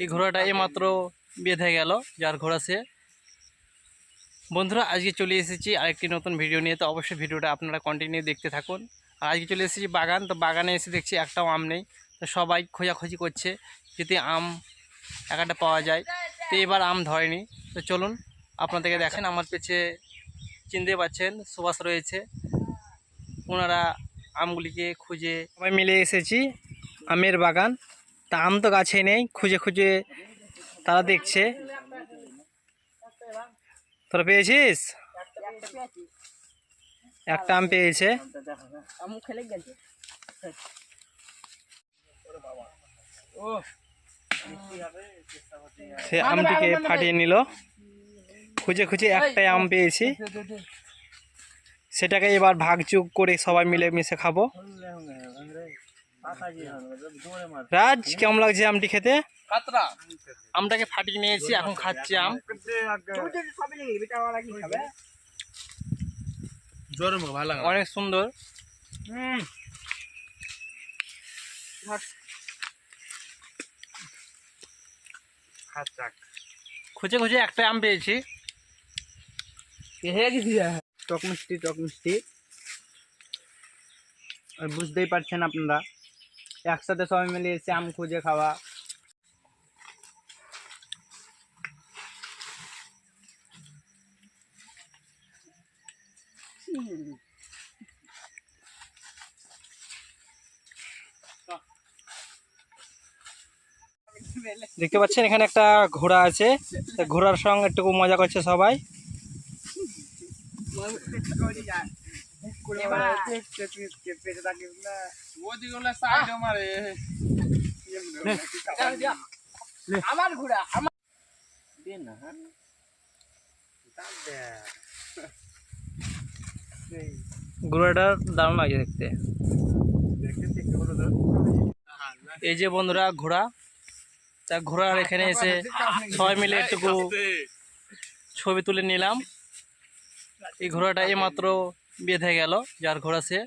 এই ঘোড়াটা এইমাত্র বেঁধে গেল, যার ঘোড়া সে। বন্ধুরা, আজকে চলে এসেছি আরেকটি নতুন ভিডিও নিয়ে। তো অবশ্যই ভিডিওটা আপনারা কন্টিনিউ দেখতে থাকুন। আর আজকে চলে এসেছি বাগান। তো বাগানে এসে দেখছি একটাও আম নেই। তো সবাই খোঁজাখুঁজি করছে, যদি আম একটা পাওয়া যায়। তো এবার আম ধরেনি। তো চলুন, আপনাদেরকে দেখেন। আমার পেছে চিনতে পাচ্ছেন সুবাস রয়েছে। ওনারা আমগুলিকে খুঁজে সবাই মিলে এসেছি আমের বাগান। তা আম তো গাছে নেই, খুঁজে খুঁজে তারা দেখছে। তোরা পেয়েছিস? একটা আম পেয়েছে। সে আমটিকে ফাটিয়ে নিল। খুঁজে খুঁজে একটাই আম পেয়েছি। সেটাকে এবার ভাগচুক করে সবাই মিলে মিশে খাব। রাজ কেমন লাগছে আমটি খেতে? আমটাকে ফাটিয়ে নিয়েছি এখন খাচ্ছি আম। অনেক সুন্দর। খুঁজে খুঁজে একটা আম পেয়েছি। গেছি টক মিষ্টি টক মিষ্টি। বুঝতেই পারছেন আপনারা। একসাথে সবাই মিলে এসে আম খুঁজে খাওয়া। দেখতে পাচ্ছেন, এখানে একটা ঘোড়া আছে। ঘোড়ার সঙ্গে একটু মজা করছে সবাই। আমার। ঘোড়া আমার ঘোড়াটা দারুণ লাগছে দেখতে। এই যে বন্ধুরা ঘোড়া। তা ঘোড়ার এখানে এসে সবাই মিলে একটুকু ছবি তুলে নিলাম। এই ঘোড়াটা এইমাত্র বেঁধে গেল যার ঘোড়া সে